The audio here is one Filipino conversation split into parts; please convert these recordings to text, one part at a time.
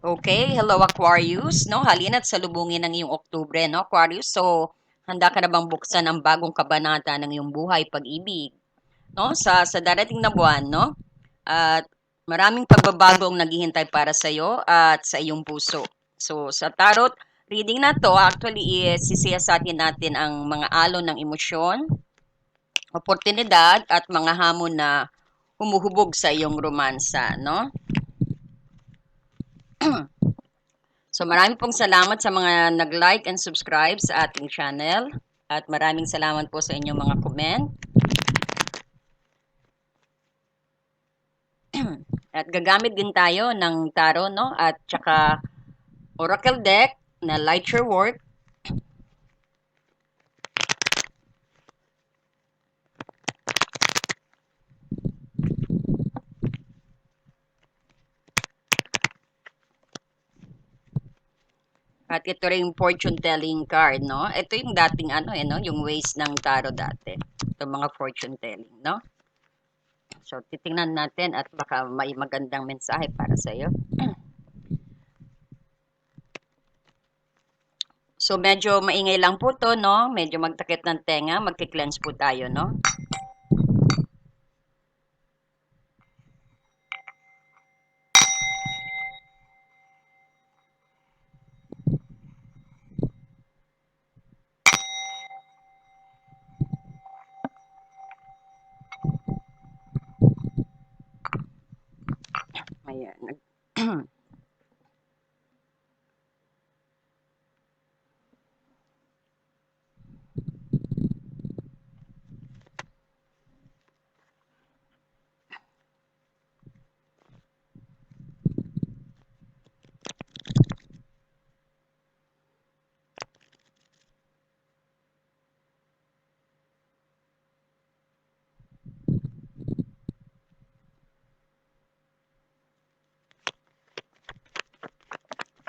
Okay, hello Aquarius, no? Halina't salubungin ng iyong Oktubre, no, Aquarius? So, handa ka na bang buksan ang bagong kabanata ng iyong buhay, pag-ibig, no? Sa sa darating na buwan, no? At maraming pagbabago ang naghihintay para sa iyo at sa iyong puso. So, sa tarot reading na to, actually is sisiyasatin natin ang mga alon ng emosyon, oportunidad at mga hamon na humuhubog sa iyong romansa, no? So marami pong salamat sa mga nag-like and subscribe sa ating channel. At maraming salamat po sa inyong mga comment. at gagamit din tayo ng tarot no? At saka oracle deck na light your work At ito rin fortune telling card, no? Ito yung dating ano eh, no? Yung ways ng tarot dati. Ito mga fortune telling, no? So, titingnan natin at baka may magandang mensahe para sa iyo. So, medyo maingay lang po to, no? Medyo magtakit ng tenga. Magki-cleanse po tayo, no? Ayan. nag-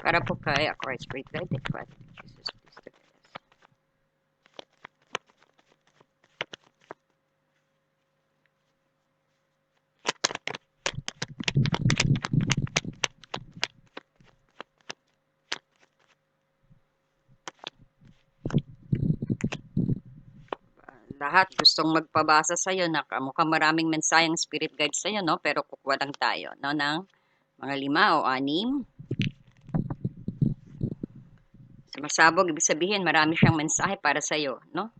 Para po kay Aquarius Spirit Guide, thank you, Father. Jesus, please guide us. lahat gustong magpabasa sa iyo na mukhang maraming mensaheng spirit guide sa iyo no pero kukuha lang tayo no ng mga lima o anim sumasabog ibig sabihin marami siyang mensahe para sa iyo no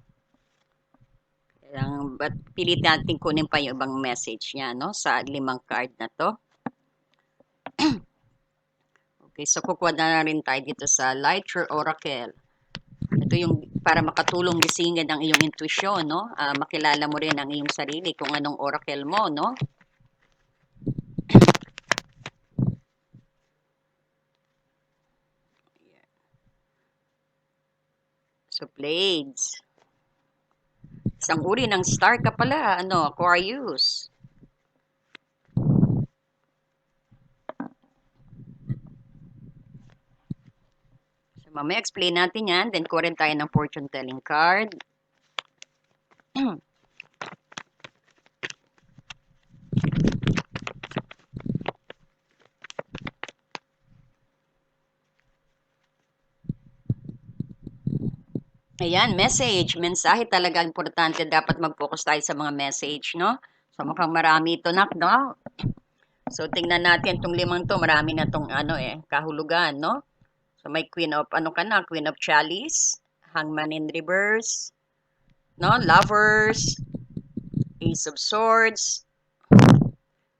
Kailangan, but pilit natin kunin pa yung ibang message niya no sa limang card na to okay so kukuha na rin tayo dito sa light oracle ito yung para makatulong gisingin ang iyong intuition, no? Ah, makilala mo rin ang iyong sarili kung anong oracle mo, no? So, Blades. Isang uri ng star ka pala, ano, Aquarius. So, mamaya explain natin yan. Then, tayo ng fortune telling card. Ayan, message. Mensahe talaga importante. Dapat mag-focus tayo sa mga message, no? So, mukhang marami ito, nak, no? So, tingnan natin itong limang to. Marami na itong, ano eh, kahulugan, no? So, may Queen of, ano ka na? Queen of Chalice, Hangman in Reverse, no? Lovers, Ace of Swords,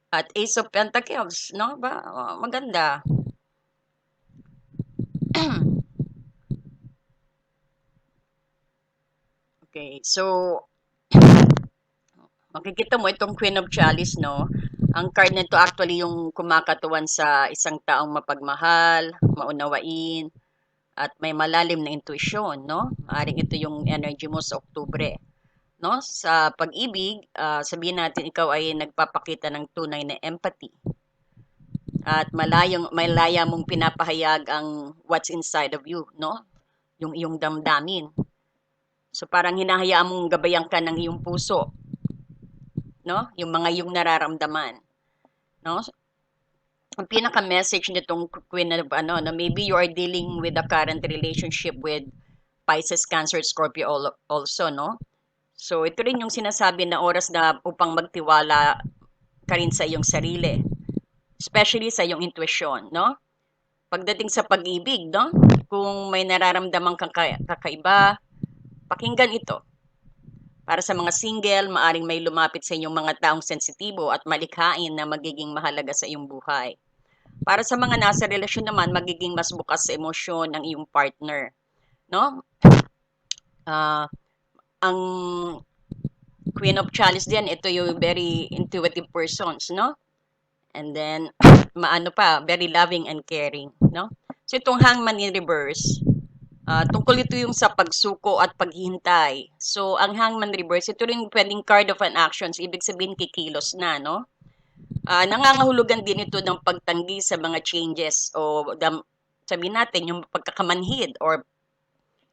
at Ace of Pentacles, no? Ba, oh, maganda. Okay, so makikita mo itong Queen of Chalice, no? Ang card nito actually yung kumakatuan sa isang taong mapagmahal, maunawain, at may malalim na intuition, no? Maaring ito yung energy mo sa Oktubre. No? Sa pag-ibig, ah, sabihin natin ikaw ay nagpapakita ng tunay na empathy. At malayong, malaya mong pinapahayag ang what's inside of you, no? Yung iyong damdamin. So parang hinahayaan mong gabayan ka ng iyong puso. No? Yung mga iyong nararamdaman. No? ang pinaka-message nitong Queen of ano, na maybe you are dealing with a current relationship with Pisces, Cancer, Scorpio al- also, no? So, ito rin yung sinasabi na oras na upang magtiwala ka rin sa iyong sarili. Especially sa iyong intuition, no? Pagdating sa pag-ibig, no? Kung may nararamdamang kaka- kakaiba, pakinggan ito. Para sa mga single, maaring may lumapit sa inyong mga taong sensitibo at malikhain na magiging mahalaga sa iyong buhay. Para sa mga nasa relasyon naman, magiging mas bukas sa emosyon ng iyong partner. No? Ah, ang Queen of Chalice din, ito yung very intuitive persons, no? And then, maano pa, very loving and caring, no? So, itong hangman in reverse, ah, tungkol ito yung sa pagsuko at paghihintay. So, ang hangman reverse, ito rin pwedeng card of an actions, ibig sabihin kikilos na, no? Ah, nangangahulugan din ito ng pagtanggi sa mga changes o dam, sabihin natin yung pagkakamanhid or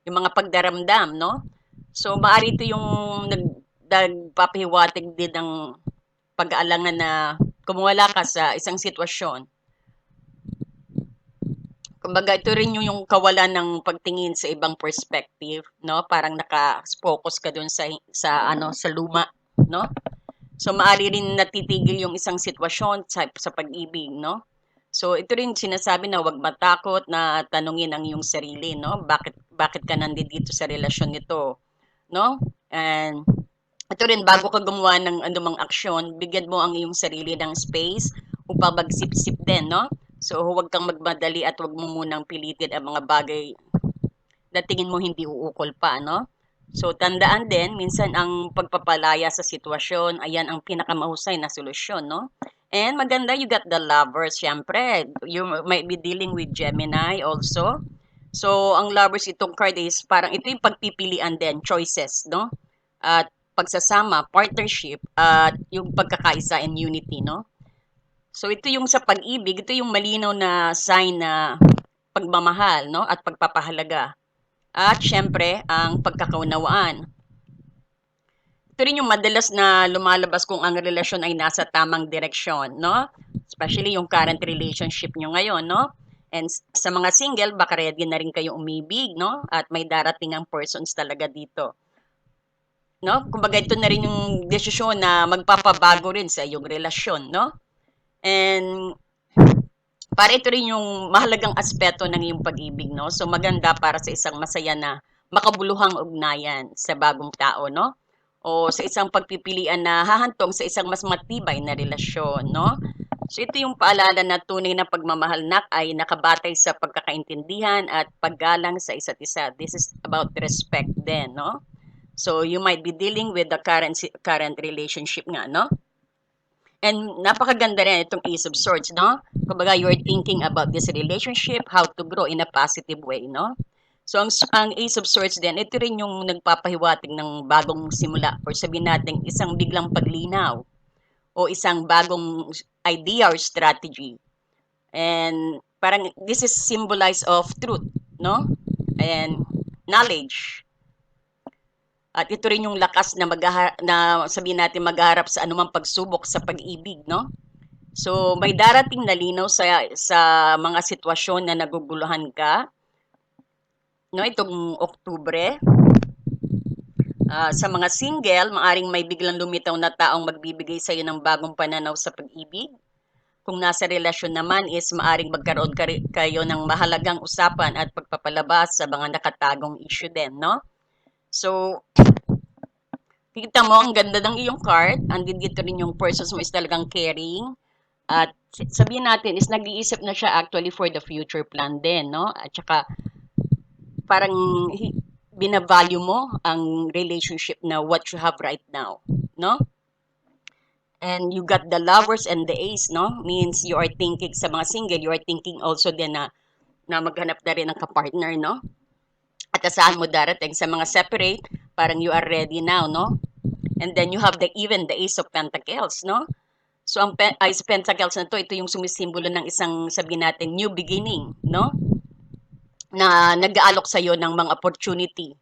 yung mga pagdaramdam, no? So, maaari ito yung nag, nagpapahiwatig din ng pag-aalangan na kumuwala ka sa isang sitwasyon. Kumbaga, ito rin yung, yung kawalan ng pagtingin sa ibang perspective, no? Parang naka-focus ka dun sa, sa, ano, sa luma, no? So, maaari rin natitigil yung isang sitwasyon sa, sa pag-ibig, no? So, ito rin sinasabi na huwag matakot na tanungin ang iyong sarili, no? Bakit, bakit ka nandito sa relasyon nito, no? And, ito rin, bago ka gumawa ng anumang aksyon, bigyan mo ang iyong sarili ng space upang magsip-sip din, no? So, huwag kang magmadali at huwag mo munang pilitin ang mga bagay na tingin mo hindi uukol pa, no? So, tandaan din, minsan ang pagpapalaya sa sitwasyon, ayan ang pinakamahusay na solusyon, no? And maganda, you got the lovers, syempre. You might be dealing with Gemini also. So, ang lovers itong card is parang ito yung pagpipilian din, choices, no? At pagsasama, partnership, at yung pagkakaisa and unity, no? So, ito yung sa pag-ibig, ito yung malinaw na sign na pagmamahal, no? At pagpapahalaga. At syempre, ang pagkakaunawaan. Ito rin yung madalas na lumalabas kung ang relasyon ay nasa tamang direksyon, no? Especially yung current relationship nyo ngayon, no? And sa mga single, baka ready na rin kayo umibig, no? At may darating ang persons talaga dito. No? Kumbaga ito na rin yung desisyon na magpapabago rin sa iyong relasyon, no? And para ito rin yung mahalagang aspeto ng iyong pag-ibig, no? So maganda para sa isang masaya na makabuluhang ugnayan sa bagong tao, no? O sa isang pagpipilian na hahantong sa isang mas matibay na relasyon, no? So ito yung paalala na tunay na pagmamahal nak ay nakabatay sa pagkakaintindihan at paggalang sa isa't isa. This is about respect din, no? So you might be dealing with the current current relationship nga, no? And napakaganda rin itong Ace of Swords, no? Kumbaga, you're thinking about this relationship, how to grow in a positive way, no? So, ang, ang Ace of Swords din, ito rin yung nagpapahiwatig ng bagong simula or sabihin natin isang biglang paglinaw o isang bagong idea or strategy. And parang this is symbolize of truth, no? And knowledge. At ito rin yung lakas na, mag na sabihin natin magharap sa anumang pagsubok sa pag-ibig, no? So, may darating na linaw sa, sa mga sitwasyon na naguguluhan ka. No, itong Oktubre. Uh, sa mga single, maaring may biglang lumitaw na taong magbibigay sa iyo ng bagong pananaw sa pag-ibig. Kung nasa relasyon naman is maaring magkaroon kayo ng mahalagang usapan at pagpapalabas sa mga nakatagong issue din, no? So, kita mo, ang ganda ng iyong card. Andin dito rin yung persons mo is talagang caring. At sabihin natin, is nag-iisip na siya actually for the future plan din, no? At saka, parang binavalue mo ang relationship na what you have right now, no? And you got the lovers and the ace, no? Means you are thinking sa mga single, you are thinking also din na, na maghanap na rin ng kapartner, no? At saan mo darating sa mga separate, parang you are ready now, no? And then you have the even the ace of pentacles, no? So ang Ace of Pentacles na to, ito yung sumisimbolo ng isang sabihin natin new beginning, no? Na nag-aalok sa iyo ng mga opportunity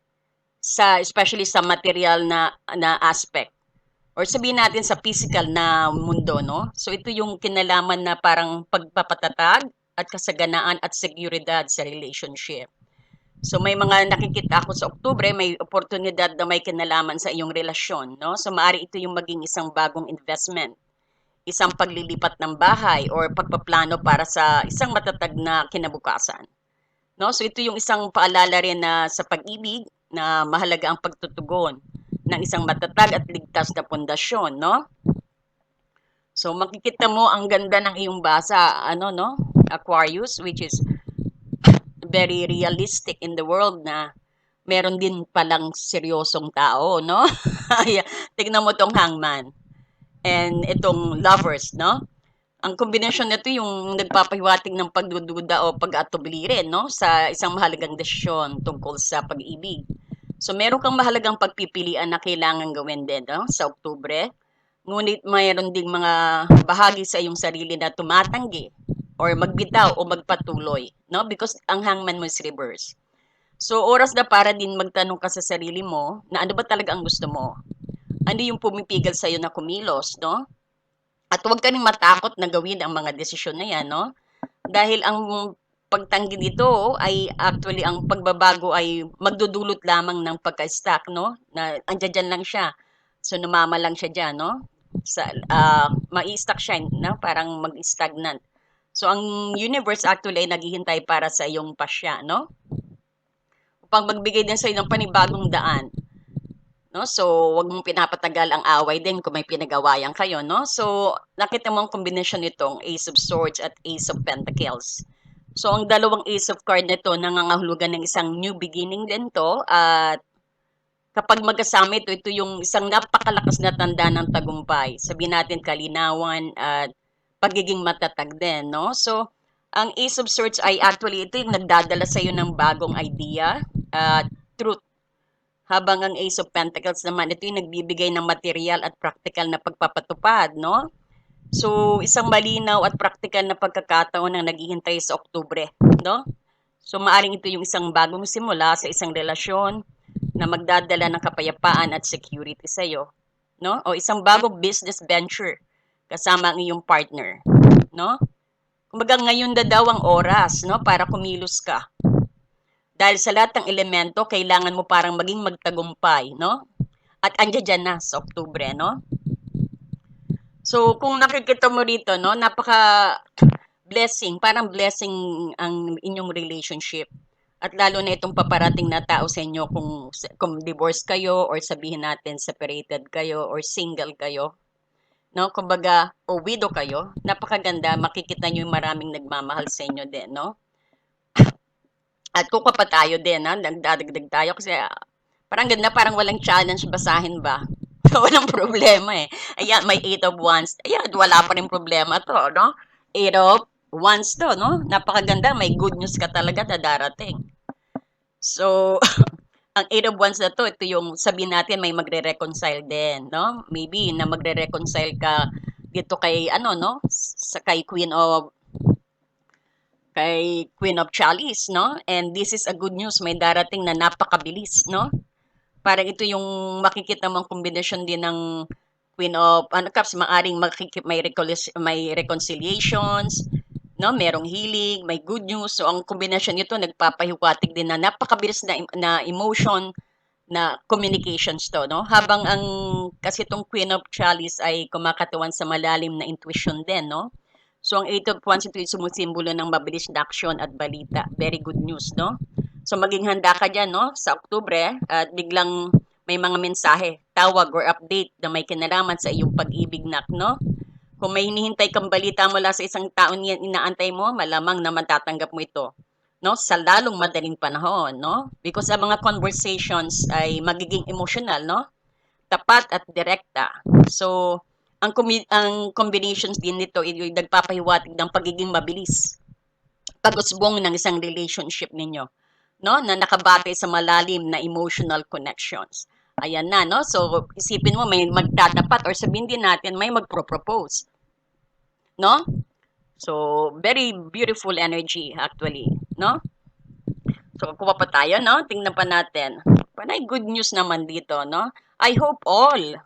sa especially sa material na na aspect. or sabihin natin sa physical na mundo, no? So ito yung kinalaman na parang pagpapatatag at kasaganaan at seguridad sa relationship. So may mga nakikita ako sa Oktubre, may oportunidad na may kinalaman sa iyong relasyon, no? So maari ito yung maging isang bagong investment, isang paglilipat ng bahay or pagpaplano para sa isang matatag na kinabukasan. No? So ito yung isang paalala rin na sa pag-ibig na mahalaga ang pagtutugon ng isang matatag at ligtas na pundasyon, no? So makikita mo ang ganda ng iyong basa, ano no? Aquarius which is very realistic in the world na meron din palang seryosong tao, no? Tignan mo tong hangman. And itong lovers, no? Ang kombinasyon nito yung nagpapahiwatig ng pagdududa o pag-atubili rin, no? Sa isang mahalagang desisyon tungkol sa pag-ibig. So, meron kang mahalagang pagpipilian na kailangan gawin din no? sa Oktubre. Ngunit mayroon ding mga bahagi sa iyong sarili na tumatanggi or magbitaw o magpatuloy. No? Because ang hangman mo is reverse. So, oras na para din magtanong ka sa sarili mo na ano ba talaga ang gusto mo? Ano yung pumipigil sa iyo na kumilos, no? At huwag ka rin matakot na gawin ang mga desisyon na yan, no? Dahil ang pagtanggi dito ay actually ang pagbabago ay magdudulot lamang ng pagka-stuck, no? Na andyan dyan lang siya. So numama lang siya diyan, no? Sa uh, mai-stuck siya, no? Parang mag-stagnant. So ang universe actually ay naghihintay para sa iyong pasya, no? Upang magbigay din sa iyo ng panibagong daan. No? So, wag mong pinapatagal ang away din kung may pinagawayan kayo, no? So, nakita mo ang kombinasyon nitong Ace of Swords at Ace of Pentacles. So, ang dalawang Ace of Card nito nangangahulugan ng isang new beginning din to at kapag magkasama ito, ito yung isang napakalakas na tanda ng tagumpay. Sabihin natin kalinawan at pagiging matatag din, no? So, ang Ace of Swords ay actually ito yung nagdadala sa iyo ng bagong idea at truth habang ang Ace of Pentacles naman, ito yung nagbibigay ng material at practical na pagpapatupad, no? So, isang malinaw at practical na pagkakataon ang naghihintay sa Oktubre, no? So, maaring ito yung isang bagong simula sa isang relasyon na magdadala ng kapayapaan at security sa iyo, no? O isang bagong business venture kasama ang iyong partner, no? Kumbaga ngayon na daw ang oras, no, para kumilos ka. Dahil sa lahat ng elemento, kailangan mo parang maging magtagumpay, no? At andyan dyan na sa Oktubre, no? So, kung nakikita mo rito, no, napaka blessing, parang blessing ang inyong relationship. At lalo na itong paparating na tao sa inyo kung, kung divorce kayo or sabihin natin separated kayo or single kayo. No, kumbaga, o widow kayo, napakaganda, makikita nyo yung maraming nagmamahal sa inyo din, no? At kuka pa tayo din, ha? Nagdadagdag tayo kasi uh, parang ganda, parang walang challenge basahin ba? walang problema eh. Ayan, may 8 of wands. Ayan, wala pa rin problema to, no? 8 of wands to, no? Napakaganda, may good news ka talaga na darating. So, ang 8 of wands na to, ito yung sabihin natin may magre-reconcile din, no? Maybe na magre-reconcile ka dito kay ano, no? Sa kay Queen of kay Queen of Chalice, no? And this is a good news, may darating na napakabilis, no? Parang ito yung makikita mong kombinasyon din ng Queen of ano Cups, maaring makikip may, may reconciliations, no? Merong healing, may good news. So ang kombinasyon nito nagpapahiwatig din na napakabilis na, na emotion na communications to, no? Habang ang kasi itong Queen of Chalice ay kumakatawan sa malalim na intuition din, no? So, ang 8 of Wands ito sumusimbolo ng mabilis na aksyon at balita. Very good news, no? So, maging handa ka dyan, no? Sa Oktubre, at biglang may mga mensahe, tawag or update na may kinalaman sa iyong pag-ibig nak, no? Kung may hinihintay kang balita mula sa isang taon yan inaantay mo, malamang na matatanggap mo ito. No? Sa lalong madaling panahon, no? Because ang mga conversations ay magiging emotional, no? Tapat at direkta. So, ang, ang combinations din nito ay nagpapahiwatig ng pagiging mabilis pag-usbong ng isang relationship ninyo no na nakabatay sa malalim na emotional connections ayan na no so isipin mo may magtatapat or sabihin din natin may magpro-propose no so very beautiful energy actually no so kuha pa tayo no tingnan pa natin panay good news naman dito no I hope all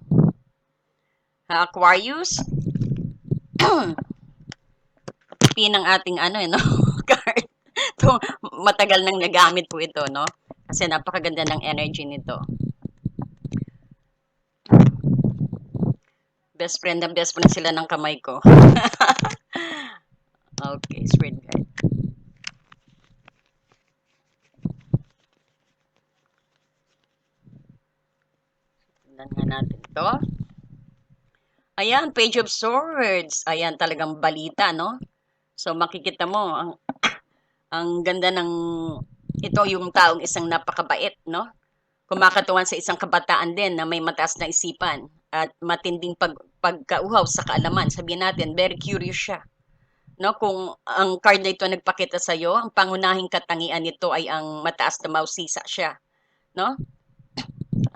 Aquarius. P ng ating ano eh, no? card. to, matagal nang nagamit po ito, no? Kasi napakaganda ng energy nito. Best friend na best friend sila ng kamay ko. okay, spread guide. Tingnan nga natin to. Ayan, Page of Swords. Ayan, talagang balita, no? So, makikita mo, ang, ang ganda ng, ito yung taong isang napakabait, no? Kumakatuwan sa isang kabataan din na may mataas na isipan at matinding pag, pagkauhaw sa kaalaman. Sabihin natin, very curious siya. No, kung ang card na ito nagpakita sa iyo, ang pangunahing katangian nito ay ang mataas na mausisa siya, no?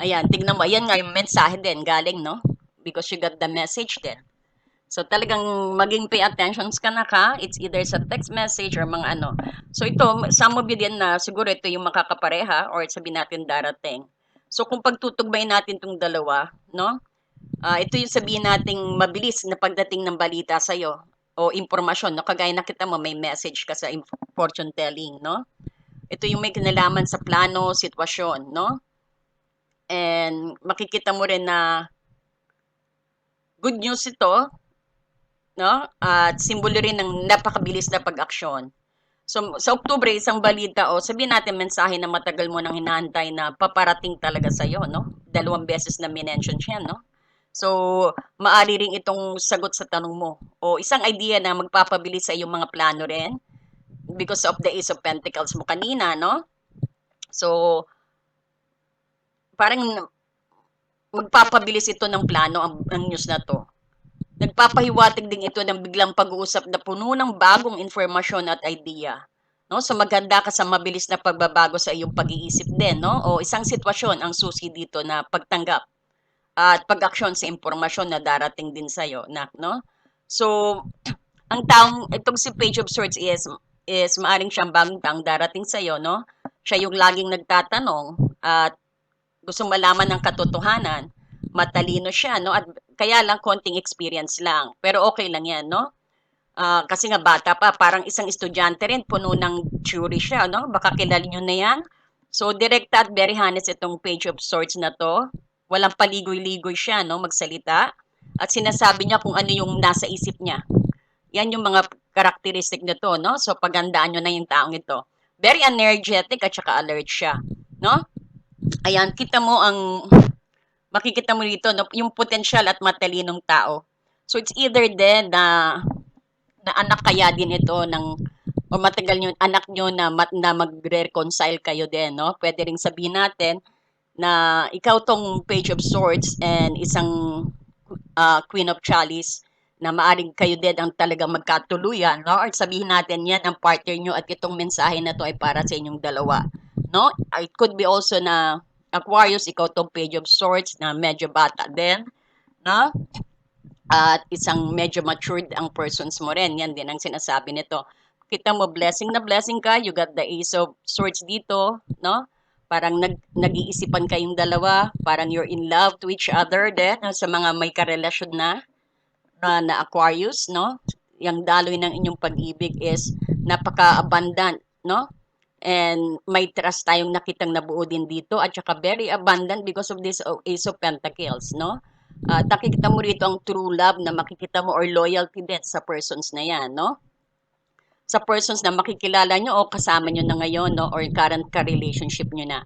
Ayan, tignan mo, ayan nga yung mensahe din galing, no? Because you got the message din. So talagang maging pay attention ka na ka, it's either sa text message or mga ano. So ito, some of you din na siguro ito yung makakapareha or sabihin natin darating. So kung pagtutugbayin natin tong dalawa, no? Ah, ito yung sabihin nating mabilis na pagdating ng balita sa iyo o impormasyon, no? Kagaya nakita mo may message ka sa fortune telling, no? Ito yung may kinalaman sa plano, sitwasyon, no? And makikita mo rin na good news ito, no? At simbolo rin ng napakabilis na pag-aksyon. So, sa Oktubre, isang balita o sabihin natin mensahe na matagal mo nang hinahantay na paparating talaga sa iyo, no? Dalawang beses na minention siya, no? So, maari ring itong sagot sa tanong mo. O isang idea na magpapabilis sa iyong mga plano rin because of the Ace of Pentacles mo kanina, no? So, parang magpapabilis ito ng plano ang, ang news na to. Nagpapahiwatig din ito ng biglang pag-uusap na puno ng bagong informasyon at idea. No? So maganda ka sa mabilis na pagbabago sa iyong pag-iisip din, no? O isang sitwasyon ang susi dito na pagtanggap at pag-aksyon sa impormasyon na darating din sa iyo, nak, no? So ang taong itong si Page of Swords is is maaring siyang bagong taong darating sa iyo, no? Siya yung laging nagtatanong at gusto malaman ng katotohanan, matalino siya, no? At kaya lang konting experience lang. Pero okay lang 'yan, no? Ah, kasi nga bata pa, parang isang estudyante rin, puno ng theory siya, no? Baka kilala niyo na 'yan. So, direkta at very honest itong Page of Swords na to. Walang paligoy-ligoy siya, no? Magsalita. At sinasabi niya kung ano yung nasa isip niya. Yan yung mga karakteristik nito, no? So, pagandaan nyo na yung taong ito. Very energetic at saka alert siya, no? Ayan, kita mo ang makikita mo dito no, yung potensyal at matalinong tao. So it's either then na na anak kaya din ito ng o matagal yung anak nyo na, na magre-reconcile kayo din, no? Pwede ring sabihin natin na ikaw tong Page of Swords and isang uh, Queen of Chalice na maaring kayo din ang talagang magkatuluyan, no? Or sabihin natin yan ang partner nyo at itong mensahe na to ay para sa inyong dalawa, no? It could be also na Aquarius, ikaw tong Page of Swords na medyo bata din, no? At isang medyo matured ang persons mo rin. Yan din ang sinasabi nito. Kita mo, blessing na blessing ka. You got the Ace of Swords dito, no? Parang nag, nag-iisipan kayong dalawa. Parang you're in love to each other din. Sa mga may karelasyon na, na, na Aquarius, no? Yung daloy ng inyong pag-ibig is napaka-abundant, no? And may trust tayong nakitang nabuo din dito at saka very abundant because of this Ace of Pentacles, no? At nakikita mo rito ang true love na makikita mo or loyalty din sa persons na yan, no? Sa persons na makikilala nyo o kasama nyo na ngayon, no? Or current ka-relationship nyo na.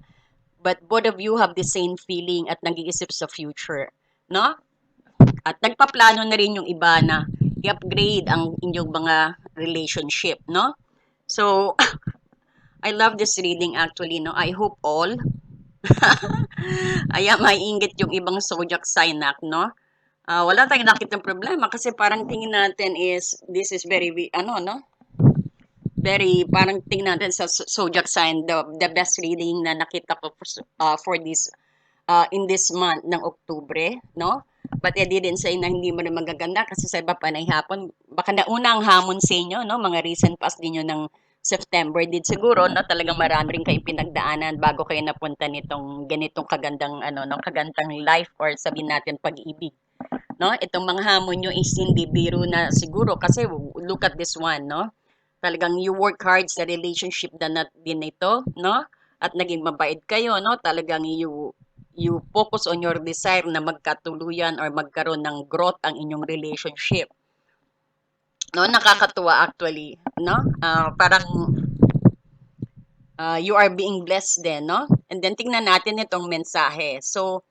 But both of you have the same feeling at nag-iisip sa future, no? At nagpaplano na rin yung iba na i-upgrade ang inyong mga relationship, no? So, I love this reading actually, no? I hope all Ayan, maiinggit yung ibang zodiac sign nak, no? Ah, wala tayong nakitang problema kasi parang tingin natin is this is very ano no? Very parang tingin natin sa zo- zodiac sign the the best reading na nakita ko for, ah, for this uh, in this month ng Oktubre, no? But I didn't say na hindi mo rin magaganda kasi sa iba pa na hapon. Baka nauna ang hamon sa inyo, no? Mga recent past din ng September din siguro no talagang marami rin kayong pinagdaanan bago kayo napunta nitong ganitong kagandang ano no kagandang life or sabihin natin pag-ibig No? Itong mga hamon nyo is hindi biro na siguro kasi look at this one, no? Talagang you work hard sa relationship na nat din ito, no? At naging mabait kayo, no? Talagang you you focus on your desire na magkatuluyan or magkaroon ng growth ang inyong relationship. No, nakakatuwa actually, no? Ah, parang ah, you are being blessed din, no? And then tingnan natin itong mensahe. So,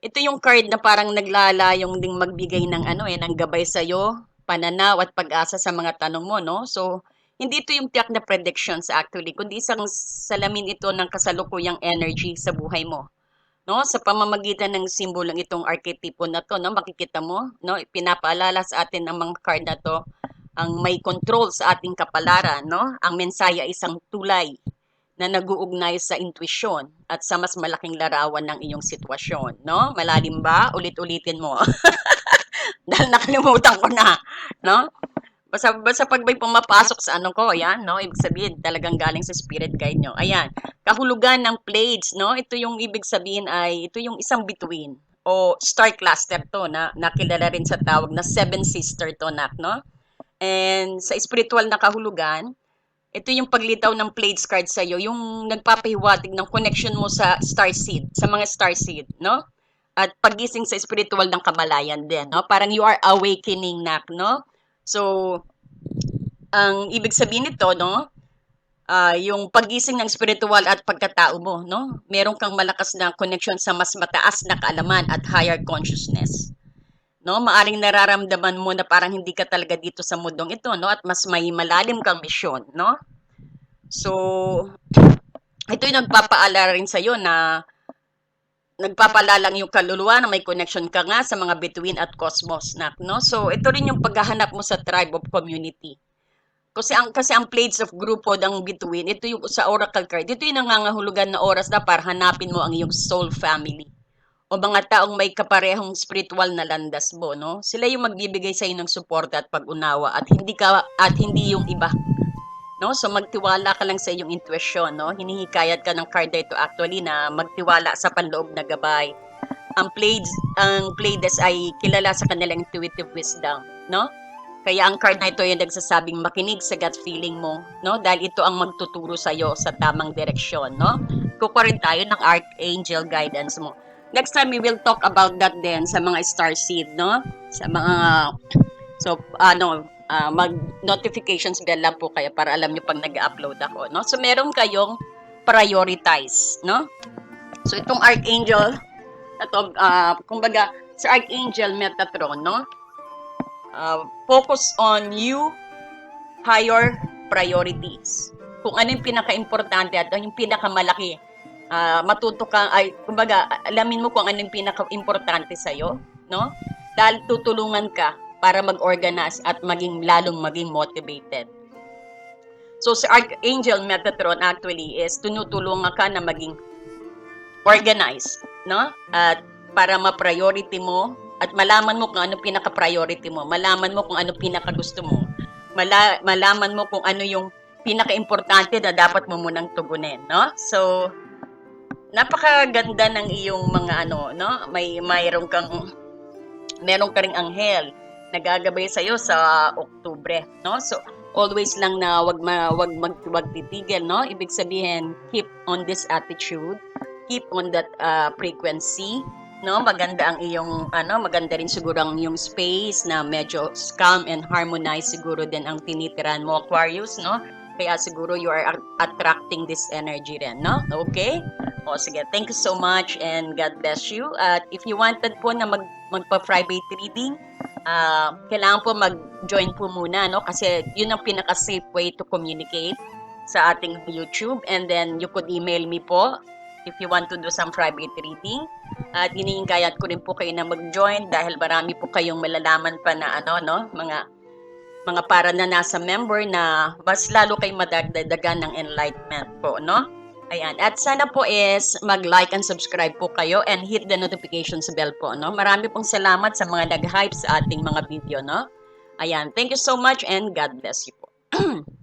ito yung card na parang naglalayong ding magbigay ng ano eh, ng gabay sa iyo, pananaw at pag-asa sa mga tanong mo, no? So, hindi ito yung tiyak na predictions actually, kundi isang salamin ito ng kasalukuyang energy sa buhay mo. No, sa pamamagitan ng simbolong itong archetypo na to, no, makikita mo, no, pinapaalala sa atin ang mga card na to ang may control sa ating kapalaran, no? Ang mensahe ay isang tulay na nag-uugnay sa intuition at sa mas malaking larawan ng iyong sitwasyon, no? Malalim ba? Ulit-ulitin mo. Dahil nakalimutan ko na, no? Basta, basta pag may pumapasok sa ano ko, yan, no? Ibig sabihin, talagang galing sa spirit guide nyo. Ayan, kahulugan ng Pleiades, no? Ito yung ibig sabihin ay, ito yung isang between o star cluster to na nakilala rin sa tawag na seven sister to nak, no? And sa spiritual na kahulugan, ito yung paglitaw ng Pleiades card sa iyo, yung nagpapahiwatig ng connection mo sa star seed, sa mga star seed, no? At pagising sa spiritual ng kamalayan din, no? Parang you are awakening nak, no? So, ang ibig sabihin nito, no? ah, yung pagising ng spiritual at pagkatao mo, no? Meron kang malakas na connection sa mas mataas na kaalaman at higher consciousness. No, maaring nararamdaman mo na parang hindi ka talaga dito sa mundong ito, no? At mas may malalim kang misyon, no? So, ito yung nagpapaalala rin sa iyo na nagpapalalang yung kaluluwa na may connection ka nga sa mga bituin at cosmos, nak, no? So, ito rin yung paghahanap mo sa tribe of community. Kasi ang kasi ang plates of grupo ng bituin, ito yung sa oracle card. Ito yung nangangahulugan na oras na para hanapin mo ang iyong soul family o mga taong may kaparehong spiritual na landas mo, no? Sila yung magbibigay sa iyo ng suporta at pag-unawa at hindi ka at hindi yung iba. No? So magtiwala ka lang sa iyong intuition, no? Hinihikayat ka ng card na ito actually na magtiwala sa panloob na gabay. Ang Pleiades, ang Pleiades ay kilala sa kanilang intuitive wisdom, no? Kaya ang card na ito ay nagsasabing makinig sa gut feeling mo, no? Dahil ito ang magtuturo sa iyo sa tamang direksyon, no? Kukuha rin tayo ng Archangel guidance mo. Next time we will talk about that din sa mga star seed, no? Sa mga So ano, ah, mag notifications bell lang po kayo para alam niyo pag nag-upload ako, no? So meron kayong prioritize, no? So itong Archangel ito ah, kumbaga sa Archangel Metatron, no? Ah, focus on you higher priorities. Kung ano yung pinaka-importante at ano yung pinakamalaki ah matuto ka ay kumbaga alamin mo kung ano yung pinaka-importante sa iyo, no? Dahil tutulungan ka para mag-organize at maging lalong maging motivated. So si Archangel Metatron actually is tinutulungan ka na maging organized, no? At para ma-priority mo at malaman mo kung ano pinaka-priority mo, malaman mo kung ano pinaka-gusto mo, mala- malaman mo kung ano yung pinaka-importante na dapat mo munang tugunin, no? So, napakaganda ng iyong mga ano, no? May mayroon kang meron ka ring anghel nagagabay sa iyo sa Oktubre, no? So always lang na wag ma, wag mag wag titigil, no? Ibig sabihin, keep on this attitude, keep on that uh, frequency, no? Maganda ang iyong ano, maganda rin siguro ang iyong space na medyo calm and harmonized siguro din ang tinitiran mo Aquarius, no? Kaya siguro you are attracting this energy rin, no? Okay? O sige, thank you so much and God bless you. At if you wanted po na mag magpa-private reading, ah kailangan po mag-join po muna, no? Kasi yun ang pinaka-safe way to communicate sa ating YouTube. And then you could email me po if you want to do some private reading. At iniingkayat ko rin po kayo na mag-join dahil marami po kayong malalaman pa na ano, no? Mga mga para na nasa member na mas lalo kayo madagdagan ng enlightenment po, no? Ayan. At sana po is mag-like and subscribe po kayo and hit the notifications bell po, no? Marami pong salamat sa mga nag-hype sa ating mga video, no? Ayan. Thank you so much and God bless you po.